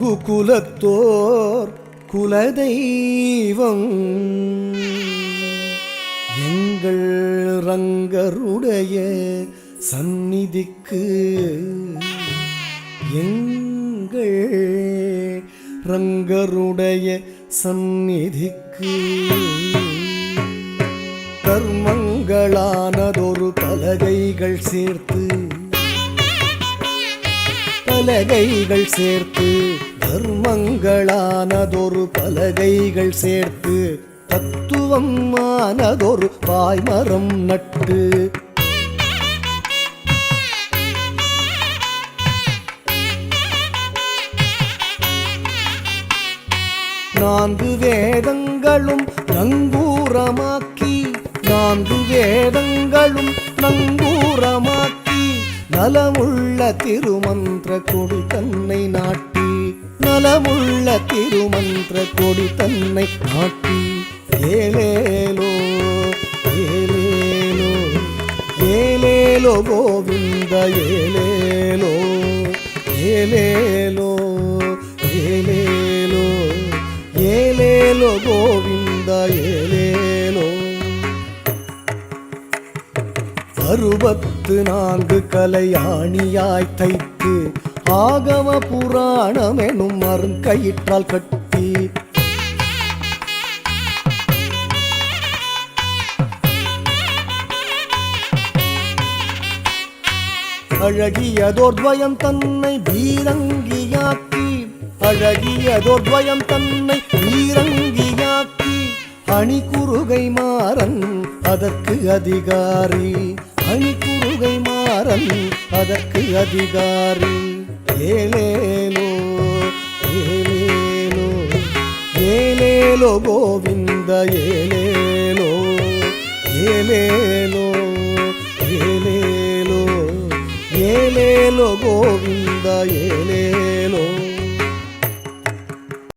குலத்தோர் குலதெய்வம். எங்கள் ரங்கருடைய சந்நிதிக்கு எங்கள் ரங்கருடைய சந்நிதிக்கு கர்மங்களானதொரு பலகைகள் சேர்த்து பலகைகள் சேர்த்து தர்மங்களானதொரு பலகைகள் சேர்த்து தத்துவம் ஆனதொரு பாய்மரம் நட்டு. நான்கு வேதங்களும் நங்கூரமாக்கி நான்கு வேதங்களும் நங்கூரமாக்கி நலமுள்ள திருமந்திர கொடி தன்னை நாட்டி. நலமுள்ள திருமன்ற கொடி தன்னை காட்டி ஏலேலோ ஏலேலோ ஏலேலோ கோவிந்த ஏலேலோ ஏலேலோ ஏலேலோ ஏலேலோ கோவிந்த ஏலேலோ. அறுபத்து நான்கு கலையாணியாய் தைத்து ஆகம புராணம் எனும் அருங்கயிற்றால் கட்டி. அழகியதோர்வயம் தன்னை வீரங்கியாக்கி. அழகியதோர்வயம் தன்னை வீரங்கியாக்கி. அணிகுருகை மாறன் அதற்கு அதிகாரி. அணிகுருகை மாறன் அதற்கு அதிகாரி. ஏலேலோ ஏலேலோ ஏலேலோ கோவிந்த ஏலேலோ ஏலேலோ ஏலேலோ ஏலேலோ கோவிந்த ஏலேலோ